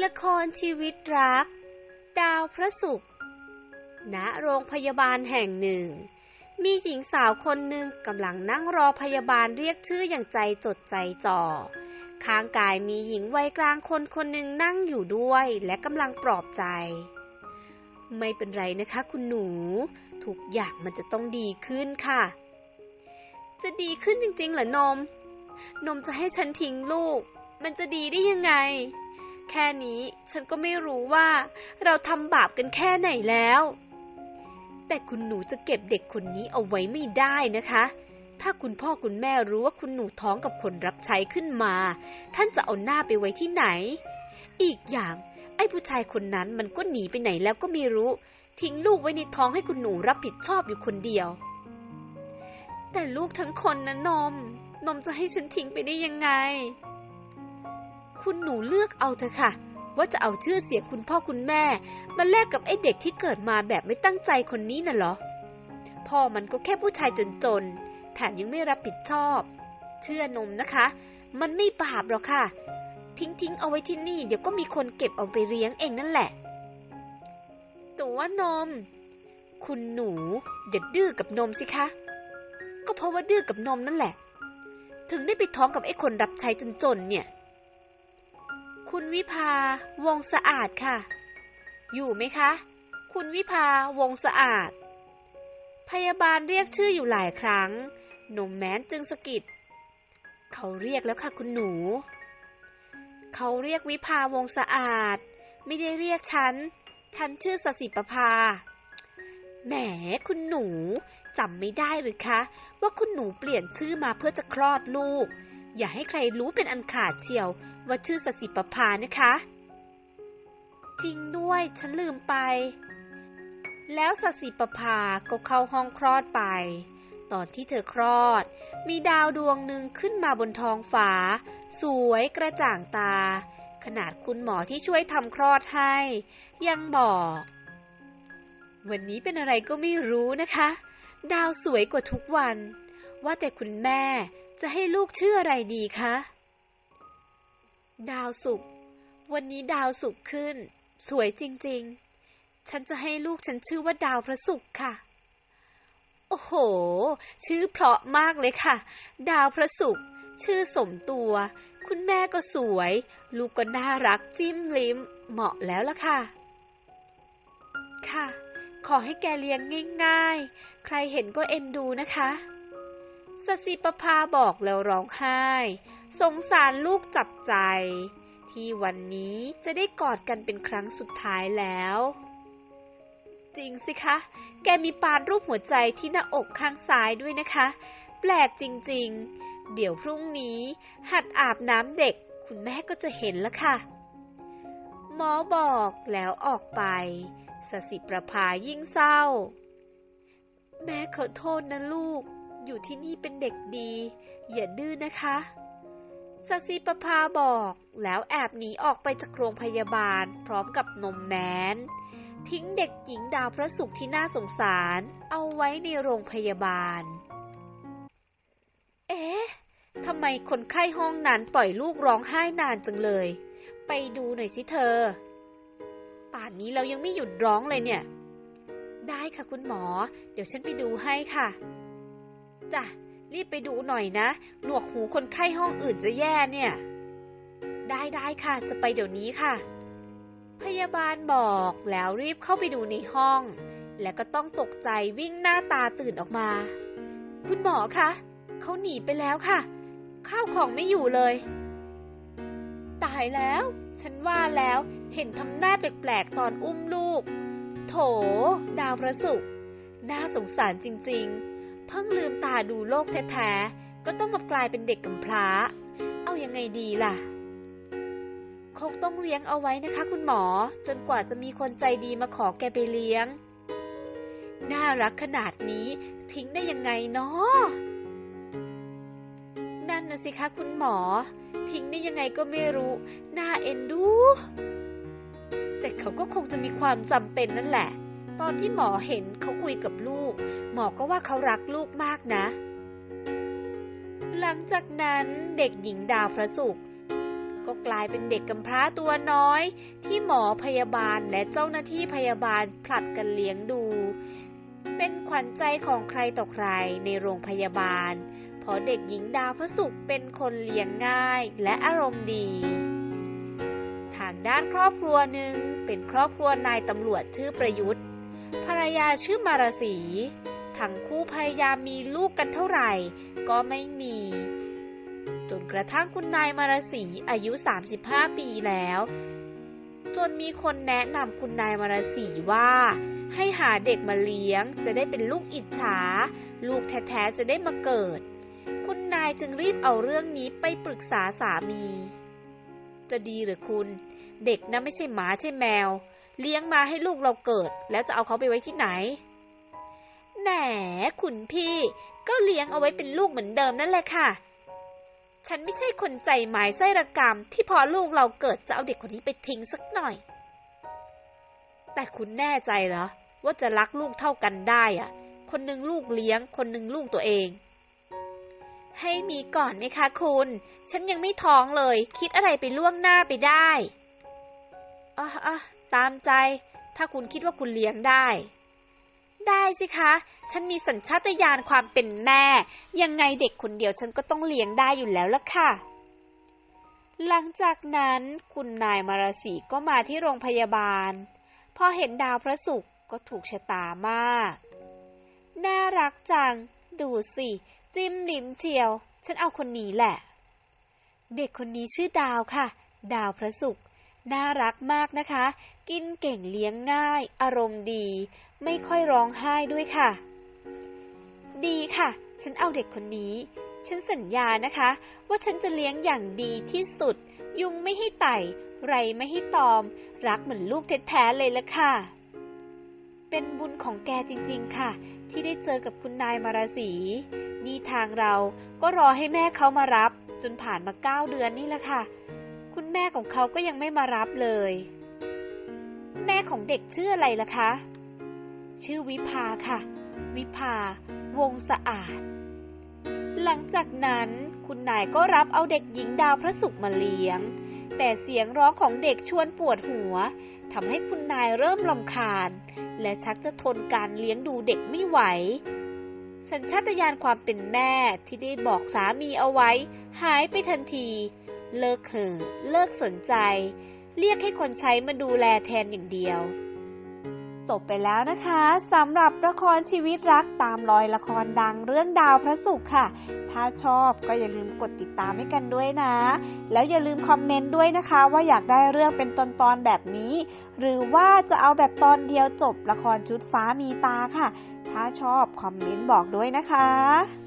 ละครชีวิตรัก ดาวพระศุกร์ณโรงพยาบาลแห่งหนึ่ง มีหญิงสาวคนหนึ่งกำลังนั่งรอพยาบาลเรียกชื่ออย่างใจจดใจจ่อข้างกายมีหญิงวัยกลางคนคนหนึ่งนั่งอยู่ด้วยและกำลังปลอบใจ ไม่เป็นไรนะคะคุณหนู ทุกอย่างมันจะต้องดีขึ้นค่ะ จะดีขึ้นจริงๆเหรอนม นมจะให้ฉันทิ้งลูก มันจะดีได้ยังไง แค่นี้ฉันก็ไม่รู้ว่าเราทำบาปกันแค่ไหนแล้ว แต่คุณหนูจะเก็บเด็กคนนี้เอาไว้ไม่ได้นะคะ ถ้าคุณพ่อคุณแม่รู้ว่าคุณหนูท้องกับคนรับใช้ขึ้นมา ท่านจะเอาหน้าไปไว้ที่ไหน อีกอย่างไอ้ผู้ชายคนนั้นมันก็หนีไปไหนแล้วก็ไม่รู้ ทิ้งลูกไว้ในท้องให้คุณหนูรับผิดชอบอยู่คนเดียว แต่ลูกทั้งคนนะนม นมจะให้ฉันทิ้งไปได้ยังไง คุณหนูเลือกเอาเถอะค่ะ ว่าจะเอาชื่อเสียงคุณพ่อคุณแม่ มาแลกกับไอ้เด็กที่เกิดมาแบบไม่ตั้งใจคนนี้น่ะเหรอ พ่อมันก็แค่ผู้ชายจนๆ แถมยังไม่รับผิดชอบ เชื่อนมนะคะ มันไม่บาปหรอกค่ะ ทิ้งๆเอาไว้ที่นี่เดี๋ยวก็มีคนเก็บเอาไปเลี้ยงเองนั่นแหละแต่ว่านม คุณหนูอย่าดื้อกับนมสิคะ ก็เพราะว่าดื้อกับนมนั่นแหละ ถึงได้ไปท้องกับไอ้คนรับใช้จนๆเนี่ย คุณวิภาวงสะอาดค่ะ อยู่ไหมคะ คุณวิภาวงสะอาด พยาบาลเรียกชื่ออยู่หลายครั้ง หนุ่มแม้นจึงสะกิด เขาเรียกแล้วค่ะคุณหนู เขาเรียกวิภาวงสะอาด ไม่ได้เรียกฉัน ฉันชื่อสสิประภา แหมคุณหนูจำไม่ได้หรือคะ ว่าคุณหนูเปลี่ยนชื่อมาเพื่อจะคลอดลูก อย่าให้ใครรู้เป็นอันขาดเชียว ว่าชื่อสสิประภานะคะ จริงด้วยฉันลืมไป แล้วสสิประภาก็เข้าห้องคลอดไป ตอนที่เธอคลอด มีดาวดวงหนึ่งขึ้นมาบนท้องฟ้า สวยกระจ่างตา ขนาดคุณหมอที่ช่วยทำคลอดให้ ยังบอก วันนี้เป็นอะไรก็ไม่รู้นะคะ ดาวสวยกว่าทุกวัน ว่าแต่คุณแม่จะให้ลูกชื่ออะไรดีคะ ดาวสุก วันนี้ดาวสุกขึ้น สวยจริงๆ ฉันจะให้ลูกฉันชื่อว่าดาวพระศุกร์ค่ะ โอ้โห ชื่อเพราะมากเลยค่ะ ดาวพระศุกร์ชื่อสมตัว คุณแม่ก็สวย ลูกก็น่ารักจิ้มลิ้ม เหมาะแล้วล่ะค่ะ ค่ะ ขอให้แกเลี้ยงง่ายๆ ใครเห็นก็เอ็นดูนะคะ สสิประภาบอกแล้วร้องไห้ สงสารลูกจับใจ ที่วันนี้จะได้กอดกันเป็นครั้งสุดท้ายแล้ว จริงสิคะ แกมีปานรูปหัวใจที่หน้าอกข้างซ้ายด้วยนะคะ แปลกจริงๆ เดี๋ยวพรุ่งนี้ หัดอาบน้ำเด็ก คุณแม่ก็จะเห็นล้วค่ะ หมอบอกแล้วออกไป สสิประภายิ่งเศร้า แม่ขอโทษนะลูก อยู่ที่นี่เป็นเด็กดี อย่าดื้อนะคะสสิประภาบอกแล้วแอบหนีออกไปจากโรงพยาบาล พร้อมกับนมแมนทิ้งเด็กหญิงดาวพระศุกร์ที่น่าสงสาร เอาไว้ในโรงพยาบาล เอ๊ะทำไมคนไข้ห้องนั้นปล่อยลูกร้องไห้นานจังเลย ไปดูหน่อยสิเธอ ป่านนี้เรายังไม่หยุดร้องเลยเนี่ย ได้ค่ะคุณหมอ เดี๋ยวฉันไปดูให้ค่ะ จ้ะ รีบไปดูหน่อยนะ หนวกหูคนไข้ห้องอื่นจะแย่เนี่ย ได้ได้ค่ะ จะไปเดี๋ยวนี้ค่ะ พยาบาลบอกแล้วรีบเข้าไปดูในห้อง แล้วก็ต้องตกใจวิ่งหน้าตาตื่นออกมา คุณหมอคะเขาหนีไปแล้วค่ะ ข้าวของไม่อยู่เลย ตายแล้ว ฉันว่าแล้วเห็นทำหน้าแปลกๆตอนอุ้มลูก โถ ดาวพระศุกร์น่าสงสารจริง ๆ เพิ่งลืมตาดูโลกแท้ๆ ก็ต้องมากลายเป็นเด็กกำพร้า เอายังไงดีล่ะ คงต้องเลี้ยงเอาไว้นะคะคุณหมอ จนกว่าจะมีคนใจดีมาขอแกไปเลี้ยง น่ารักขนาดนี้ทิ้งได้ยังไงเนาะนั่นนะสิคะคุณหมอ ทิ้งได้ยังไงก็ไม่รู้ น่าเอ็นดู แต่เขาก็คงจะมีความจำเป็นนั่นแหละ ตอนที่หมอเห็นเขาคุยกับลูก หมอก็ว่าเขารักลูกมากนะ หลังจากนั้นเด็กหญิงดาวพระศุกก็กลายเป็นเด็กกำพร้าตัวน้อย ที่หมอพยาบาลและเจ้าหน้าที่พยาบาลผลัดกันเลี้ยงดู เป็นขวัญใจของใครต่อใครในโรงพยาบาล เพราะเด็กหญิงดาวพระศุกเป็นคนเลี้ยงง่ายและอารมณ์ดีทางด้านครอบครัวหนึ่งเป็นครอบครัวนายตำรวจชื่อประยุทธ์ ภรรยาชื่อมารสี ทั้งคู่พยายามมีลูกกันเท่าไหร่ ก็ไม่มี จนกระทั่งคุณนายมารสีอายุ 35 ปีแล้ว จนมีคนแนะนำคุณนายมารสีว่า ให้หาเด็กมาเลี้ยง จะได้เป็นลูกอิจฉา ลูกแท้ๆจะได้มาเกิด คุณนายจึงรีบเอาเรื่องนี้ไปปรึกษาสามี จะดีหรือคุณ เด็กนะไม่ใช่หมาใช่แมว เลี้ยงมาให้ลูกเราเกิด แล้วจะเอาเขาไปไว้ที่ไหน แหนคุณพี่ก็เลี้ยงเอาไว้เป็นลูกเหมือนเดิมนั่นแหละค่ะ ฉันไม่ใช่คนใจหมายไส้ระกรรมที่พอลูกเราเกิดจะเอาเด็กคนนี้ไปทิ้งสักหน่อย แต่คุณแน่ใจเหรอว่าจะรักลูกเท่ากันได้อะคนหนึ่งลูกเลี้ยง คนหนึ่งลูกตัวเอง ให้มีก่อนไหมคะคุณ ฉันยังไม่ท้องเลย คิดอะไรไปล่วงหน้าไปได้อ่อ ตามใจ ถ้าคุณคิดว่าคุณเลี้ยงได้ ได้สิคะ ฉันมีสัญชาตญาณความเป็นแม่ ยังไงเด็กคนเดียวฉันก็ต้องเลี้ยงได้อยู่แล้วล่ะค่ะ หลังจากนั้นคุณนายมาราศีก็มาที่โรงพยาบาล พอเห็นดาวพระศุกร์ก็ถูกชะตามาก น่ารักจัง ดูสิ จิ้มลิมเชียว ฉันเอาคนนี้แหละ เด็กคนนี้ชื่อดาวค่ะ ดาวพระศุกร์ น่ารักมากนะคะ กินเก่งเลี้ยงง่าย อารมณ์ดี ไม่ค่อยร้องไห้ด้วยค่ะ ดีค่ะ ฉันเอาเด็กคนนี้ ฉันสัญญานะคะ ว่าฉันจะเลี้ยงอย่างดีที่สุด ยุงไม่ให้ไต่ ไรไม่ให้ตอม รักเหมือนลูกแท้ๆเลยละค่ะ เป็นบุญของแกจริงๆค่ะ ที่ได้เจอกับคุณนายมาราศีนี่ทางเราก็รอให้แม่เขามารับ จนผ่านมาเก้าเดือนนี่แหละค่ะ คุณแม่ของเขาก็ยังไม่มารับเลย แม่ของเด็กชื่ออะไรล่ะคะ ชื่อวิภาค่ะ วิภาวงสะอาด หลังจากนั้นคุณนายก็รับเอาเด็กหญิงดาวพระศุกมาเลี้ยง แต่เสียงร้องของเด็กชวนปวดหัวทำให้คุณนายเริ่มลำคาญ และชักจะทนการเลี้ยงดูเด็กไม่ไหว สัญชาตญาณความเป็นแม่ที่ได้บอกสามีเอาไว้ หายไปทันที เลิกเห่อเลิกสนใจ เรียกให้คนใช้มาดูแลแทนอย่างเดียว จบไปแล้วนะคะสำหรับละครชีวิตรักตามรอยละครดังเรื่องดาวพระศุกร์ค่ะ ถ้าชอบก็อย่าลืมกดติดตามให้กันด้วยนะ แล้วอย่าลืมคอมเมนต์ด้วยนะคะ ว่าอยากได้เรื่องเป็นตอนๆแบบนี้ หรือว่าจะเอาแบบตอนเดียวจบละครชุดฟ้ามีตาค่ะ ถ้าชอบคอมเมนต์บอกด้วยนะคะ